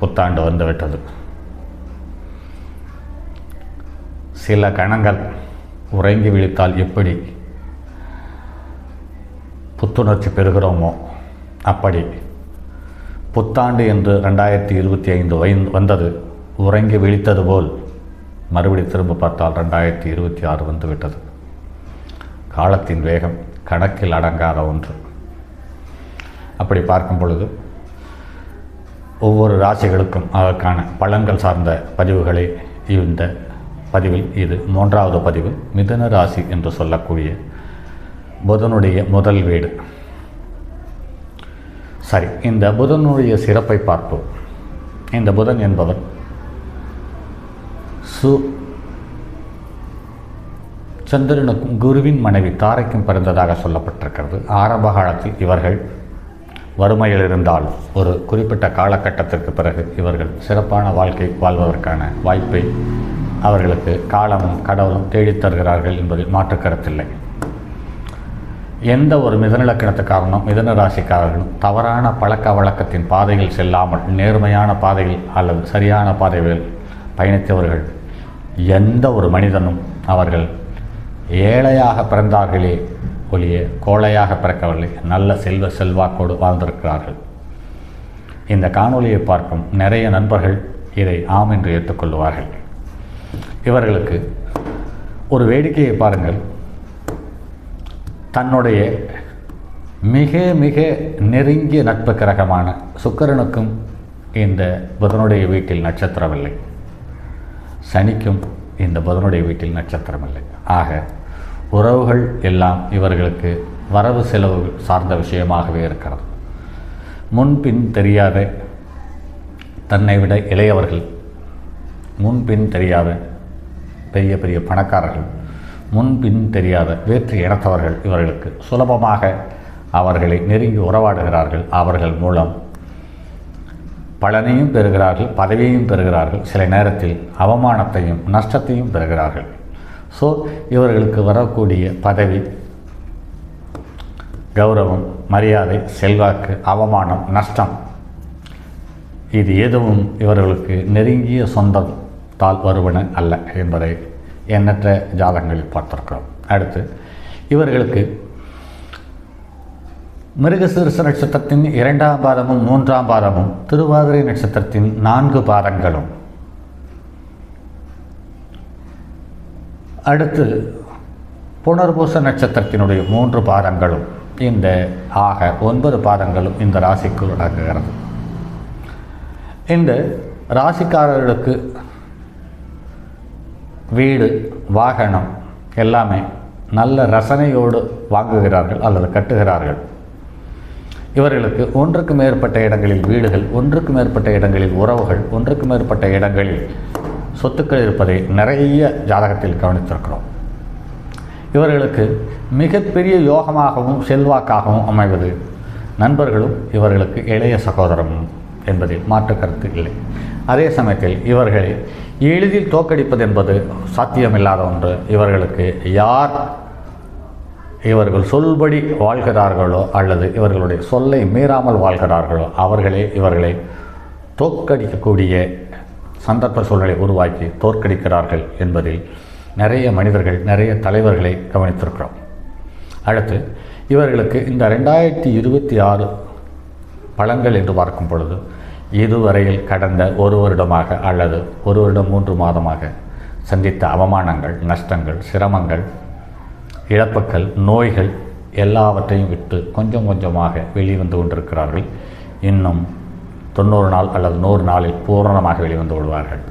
புத்தாண்டு வந்துவிட்டது. சில கணங்கள் உறங்கி விழித்தால் எப்படி புத்துணர்ச்சி பெறுகிறோமோ அப்படி புத்தாண்டு என்று ரெண்டாயிரத்தி இருபத்தி ஐந்து வை வந்தது. உறங்கி விழித்தது போல் மறுபடி திரும்ப பார்த்தால் ரெண்டாயிரத்தி இருபத்தி ஆறு வந்துவிட்டது. காலத்தின் வேகம் கணக்கில் அடங்காத ஒன்று. அப்படி பார்க்கும் பொழுது ஒவ்வொரு ராசிகளுக்கும் அதற்கான பலன்கள் சார்ந்த பதிவுகளை இந்த பதிவில் இது மூன்றாவது பதிவு மிதன ராசி என்று சொல்லக்கூடிய புதனுடைய முதல் வீடு. சரி இந்த புதனுடைய சிறப்பை பார்ப்போம். இந்த புதன் என்பவர் சு சந்திரனுக்கும் குருவின் மனைவி தாரைக்கும் பிறந்ததாக சொல்லப்பட்டிருக்கிறது. ஆரம்ப காலத்தில் இவர்கள் வறுமையில் இருந்தால் ஒரு குறிப்பிட்ட காலகட்டத்திற்கு பிறகு இவர்கள் சிறப்பான வாழ்க்கை வாழ்வதற்கான வாய்ப்பை அவர்களுக்கு காலமும் கடவுளும் தேடித் தருகிறார்கள் என்பதில் மாற்று கருத்தில்லை. எந்த ஒரு மிதனிலக்கணத்துக்காரனும் மிதன ராசிக்காரர்களும் தவறான பழக்க வழக்கத்தின் பாதையில் செல்லாமல் நேர்மையான பாதையில் அல்லது சரியான பாதையில் பயணித்தவர்கள் எந்த ஒரு மனிதனும் அவர்கள் ஏழையாக பிறந்தார்களே ஒளிய கோழையாக பிறக்கவில்லை. நல்ல செல்வ செல்வாக்கோடு வாழ்ந்திருக்கிறார்கள். இந்த காணொலியை பார்க்கும் நிறைய நண்பர்கள் இதை ஆம் என்று ஏற்றுக்கொள்வார்கள். இவர்களுக்கு ஒரு வேடிக்கையை பாருங்கள். தன்னுடைய மிக மிக நெருங்கிய நட்பு கிரகமான சுக்கரனுக்கும் இந்த புதனுடைய வீட்டில் நட்சத்திரமில்லை. சனிக்கும் இந்த புதனுடைய வீட்டில் நட்சத்திரமில்லை. ஆக உறவுகள் எல்லாம் இவர்களுக்கு வரவு செலவு சார்ந்த விஷயமாகவே இருக்கிறது. முன்பின் தெரியாத தன்னை விட இளையவர்கள் முன்பின் தெரியாத பெரிய பெரிய பணக்காரர்கள் முன்பின் தெரியாத வேற்று இனத்தவர்கள் இவர்களுக்கு சுலபமாக அவர்களை நெருங்கி உறவாடுகிறார்கள். அவர்கள் மூலம் பலனையும் பெறுகிறார்கள் பதவியையும் பெறுகிறார்கள். சில நேரத்தில் அவமானத்தையும் நஷ்டத்தையும் பெறுகிறார்கள். ஸோ இவர்களுக்கு வரக்கூடிய பதவி கௌரவம் மரியாதை செல்வாக்கு அவமானம் நஷ்டம் இது எதுவும் இவர்களுக்கு நெருங்கிய சொந்தம் தால் வருவன அல்ல என்பதை எண்ணற்ற ஜாதகங்களில் பார்த்திருக்கிறோம். அடுத்து இவர்களுக்கு மிருகசீர்ஷ நட்சத்திரத்தின் இரண்டாம் பாதமும் மூன்றாம் பாதமும் திருவாதிரை நட்சத்திரத்தின் நான்கு பாதங்களும் அடுத்து புனர்பூச நட்சத்திரத்தினுடைய மூன்று பாதங்களும் இந்த ஆக ஒன்பது பாதங்களும் இந்த ராசிக்குள் அடங்குகிறது. இந்த ராசிக்காரர்களுக்கு வீடு வாகனம் எல்லாமே நல்ல ரசனையோடு வாங்குகிறார்கள் அல்லது கட்டுகிறார்கள். இவர்களுக்கு ஒன்றுக்கு மேற்பட்ட இடங்களில் வீடுகள் ஒன்றுக்கு மேற்பட்ட இடங்களில் உறவுகள் ஒன்றுக்கு மேற்பட்ட இடங்களில் சொத்துக்கள் இருப்பதை நிறைய ஜாதகத்தில் கவனித்திருக்கிறோம். இவர்களுக்கு மிகப்பெரிய யோகமாகவும் செல்வாக்காகவும் அமைவது நண்பர்களும் இவர்களுக்கு இளைய சகோதரமும் என்பதில் மாற்று கருத்து இல்லை. அதே சமயத்தில் இவர்களை எளிதில் தோக்கடிப்பது என்பது சாத்தியமில்லாத ஒன்று. இவர்களுக்கு யார் இவர்கள் சொல்படி வாழ்கிறார்களோ அல்லது இவர்களுடைய சொல்லை மீறாமல் வாழ்கிறார்களோ அவர்களே இவர்களை தோற்கடிக்கக்கூடிய சந்தர்ப்ப சூழ்நிலை உருவாக்கி தோற்கடிக்கிறார்கள் என்பதில் நிறைய மனிதர்கள் நிறைய தலைவர்களை கவனித்திருக்கிறோம். அடுத்து இவர்களுக்கு இந்த ரெண்டாயிரத்தி இருபத்தி ஆறு பலன்கள் என்று பார்க்கும் பொழுது இதுவரையில் கடந்த ஒரு வருடமாக அல்லது ஒரு வருடம் மூன்று மாதமாக சந்தித்த அவமானங்கள் நஷ்டங்கள் சிரமங்கள் இழப்புக்கள் நோய்கள் எல்லாவற்றையும் விட்டு கொஞ்சம் கொஞ்சமாக வெளிவந்து கொண்டிருக்கிறார்கள். இன்னும் தொண்ணூறு நாள் அல்லது நூறு நாளில் பூரணமாக வெளிவந்து விடுவார்கள்.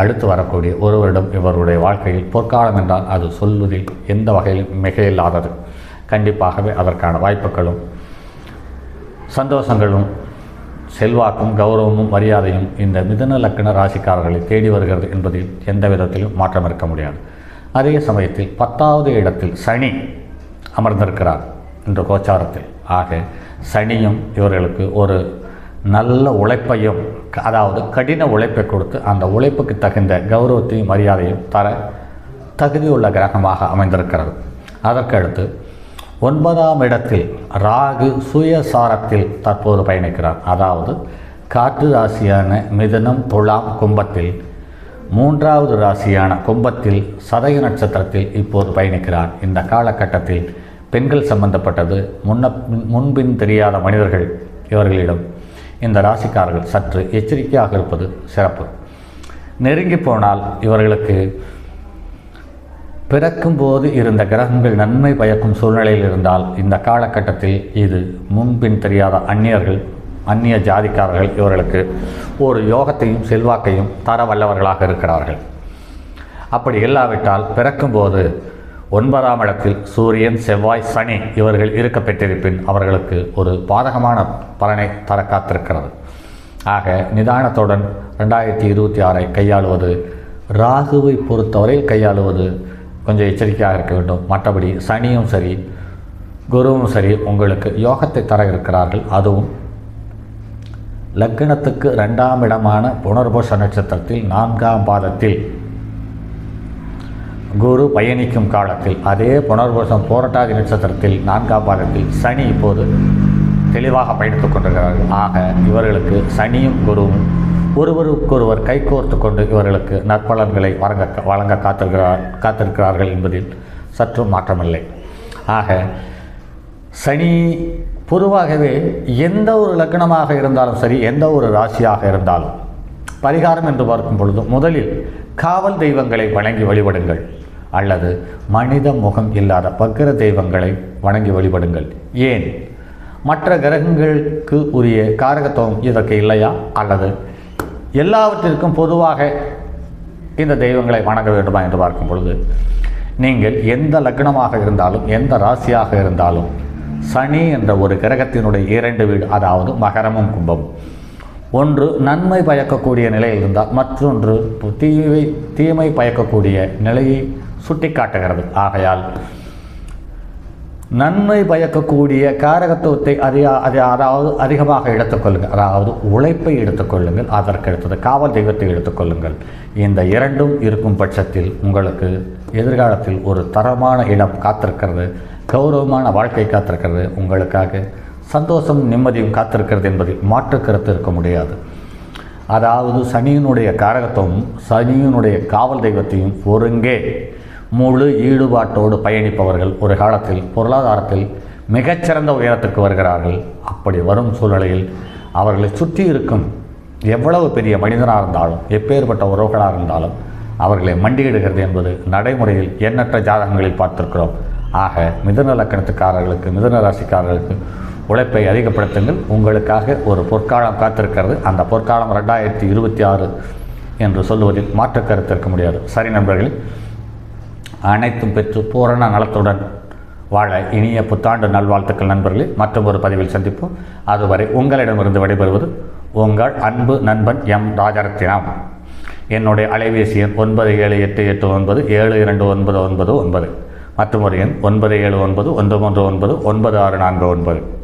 அடுத்து வரக்கூடிய ஒரு வருடம் இவருடைய வாழ்க்கையில் பொற்காலம் என்றால் அது சொல்வதில் எந்த வகையிலும் மிகையில்லாதது. கண்டிப்பாகவே அதற்கான வாய்ப்புகளும் சந்தோஷங்களும் செல்வாக்கும் கௌரவமும் மரியாதையும் இந்த மிதன லக்கண ராசிக்காரர்களை தேடி வருகிறது என்பதில் எந்த விதத்திலும் மாற்றம் இருக்க முடியாது. அதே சமயத்தில் பத்தாவது இடத்தில் சனி அமர்ந்திருக்கிறார் என்ற கோச்சாரத்தில். ஆக சனியும் இவர்களுக்கு ஒரு நல்ல உழைப்பையும் அதாவது கடின உழைப்பை கொடுத்து அந்த உழைப்புக்கு தகுந்த கௌரவத்தையும் மரியாதையும் தர தகுதியுள்ள கிரகமாக அமைந்திருக்கிறது. அதற்கடுத்து ஒன்பதாம் இடத்தில் ராகு சுயசாரத்தில் தற்போது பயணிக்கிறார். அதாவது காற்று ராசியான மிதனம் துலாம் கும்பத்தில் மூன்றாவது ராசியான கும்பத்தில் சதய நட்சத்திரத்தில் இப்போது பயணிக்கிறார். இந்த காலகட்டத்தில் பெண்கள் சம்பந்தப்பட்டது முன்ன முன்பின் தெரியாத மனிதர்கள் இவர்களிடம் இந்த ராசிக்காரர்கள் சற்று எச்சரிக்கையாக இருப்பது சிறப்பு. நெருங்கி போனால் இவர்களுக்கு பிறக்கும்போது இருந்த கிரகங்கள் நன்மை பயக்கும் சூழ்நிலையில் இருந்தால் இந்த காலகட்டத்தில் இது முன்பின் தெரியாத அந்நியர்கள் அந்நிய ஜாதிக்காரர்கள் இவர்களுக்கு ஒரு யோகத்தையும் செல்வாக்கையும் தர வல்லவர்களாக இருக்கிறார்கள். அப்படி இல்லாவிட்டால் பிறக்கும்போது ஒன்பதாம் இடத்தில் சூரியன் செவ்வாய் சனி இவர்கள் இருக்க பெற்றிருப்பின் அவர்களுக்கு ஒரு பாதகமான பலனை தர காத்திருக்கிறது. ஆக நிதானத்துடன் ரெண்டாயிரத்தி இருபத்தி ஆறை கையாளுவது ராகுவை பொறுத்தவரையில் கையாளுவது கொஞ்சம் எச்சரிக்கையாக இருக்க வேண்டும். மற்றபடி சனியும் சரி குருவும் சரி உங்களுக்கு யோகத்தை தர இருக்கிறார்கள். அதுவும் லக்னத்துக்கு ரெண்டாம் இடமான புனர்போஷ நட்சத்திரத்தில் நான்காம் பாதத்தில் குரு பயணிக்கும் காலத்தில் அதே புனர்வசம் போராட்டாதி நட்சத்திரத்தில் நான்காம் பாதத்தில் சனி இப்போது தெளிவாக பயணித்துக் கொண்டிருக்கிறார்கள். ஆக இவர்களுக்கு சனியும் குருவும் ஒருவருக்கொருவர் கைகோர்த்து கொண்டு இவர்களுக்கு நற்பலன்களை வழங்க வழங்க காத்திருக்கிறார் காத்திருக்கிறார்கள் என்பதில் சற்றும் மாற்றமில்லை. ஆக சனி பொதுவாகவே எந்த ஒரு லக்னமாக இருந்தாலும் சரி எந்த ஒரு ராசியாக இருந்தாலும் பரிகாரம் என்று பார்க்கும் பொழுது முதலில் காவல் தெய்வங்களை வணங்கி வழிபடுங்கள். அல்லது மனித முகம் இல்லாத பக்கிர தெய்வங்களை வணங்கி வழிபடுங்கள். ஏன்? மற்ற கிரகங்களுக்கு உரிய காரகத்துவம் இதற்கு இல்லையா? அல்லது எல்லாவற்றிற்கும் பொதுவாக இந்த தெய்வங்களை வணங்க வேண்டுமா என்று பார்க்கும் பொழுது நீங்கள் எந்த லக்னமாக இருந்தாலும் எந்த ராசியாக இருந்தாலும் சனி என்ற ஒரு கிரகத்தினுடைய இரண்டு வீடு அதாவது மகரமும் கும்பமும் ஒன்று நன்மை பயக்கக்கூடிய நிலையில் இருந்தால் மற்றொன்று தீமை தீமை பயக்கக்கூடிய நிலையை சுட்டிக்காட்டுகிறது. ஆகையால் நன்மை பயக்கக்கூடிய காரகத்துவத்தை அதிக அது அதாவது அதிகமாக எடுத்துக்கொள்ளுங்கள். அதாவது உழைப்பை எடுத்துக்கொள்ளுங்கள். அதற்கு அடுத்தது காவல் தெய்வத்தை எடுத்துக்கொள்ளுங்கள். இந்த இரண்டும் இருக்கும் பட்சத்தில் உங்களுக்கு எதிர்காலத்தில் ஒரு தரமான இடம் காத்திருக்கிறது. கௌரவமான வாழ்க்கை காத்திருக்கிறது. உங்களுக்காக சந்தோஷம் நிம்மதியும் காத்திருக்கிறது என்பதில் மாற்று கருத்து இருக்க முடியாது. அதாவது சனியினுடைய காரகத்துவம் சனியினுடைய காவல் தெய்வத்தையும் ஒருங்கே முழு ஈடுபாட்டோடு பயணிப்பவர்கள் ஒரு காலத்தில் பொருளாதாரத்தில் மிகச்சிறந்த உயரத்துக்கு வருகிறார்கள். அப்படி வரும் சூழ்நிலையில் அவர்களை சுற்றி இருக்கும் எவ்வளவு பெரிய மனிதனாக இருந்தாலும் எப்பேற்பட்ட உறவுகளாக இருந்தாலும் அவர்களை மண்டியிடுகிறது என்பது நடைமுறையில் எண்ணற்ற ஜாதகங்களில் பார்த்திருக்கிறோம். ஆக மிதுன லக்கணத்துக்காரர்களுக்கு மிதுன ராசிக்காரர்களுக்கு உழைப்பை அதிகப்படுத்துங்கள். உங்களுக்காக ஒரு பொற்காலம் காத்திருக்கிறது. அந்த பொற்காலம் ரெண்டாயிரத்தி இருபத்தி ஆறு என்று சொல்லுவதில் மாற்று கருத்து இருக்க முடியாது. சரி நண்பர்களே அனைத்தும் பெற்று பூரண நலத்துடன் வாழ இனிய புத்தாண்டு நல்வாழ்த்துக்கள் நண்பர்களே. மற்றும் ஒரு பதிவில் சந்திப்போம். அதுவரை உங்களிடமிருந்து விடைபெறுவது உங்கள் அன்பு நண்பன் எம் ராஜரத்தினம். என்னுடைய அலைபேசி எண் ஒன்பது ஏழு எட்டு எட்டு ஒன்பது ஏழு இரண்டு ஒன்பது ஒன்பது ஒன்பது. மற்றும் ஒரு எண் ஒன்பது ஏழு ஒன்பது ஒன்று மூன்று ஒன்பது ஒன்பது ஆறு நான்கு ஒன்பது.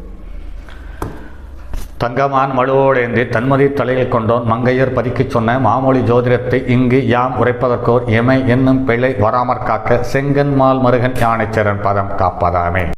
தங்கமான் மழுவோடேந்தி தன்மதி தலையில் கொண்டோன் மங்கையர் பதிக்குச் சொன்ன மாமொழி ஜோதிடத்தை இங்கு யாம் உரைப்பதற்கோர் எமை என்னும் பிழை வராமற் காக்க செங்கன்மால் மருகன் யானைச்சரன் பதம் காப்பதாமே.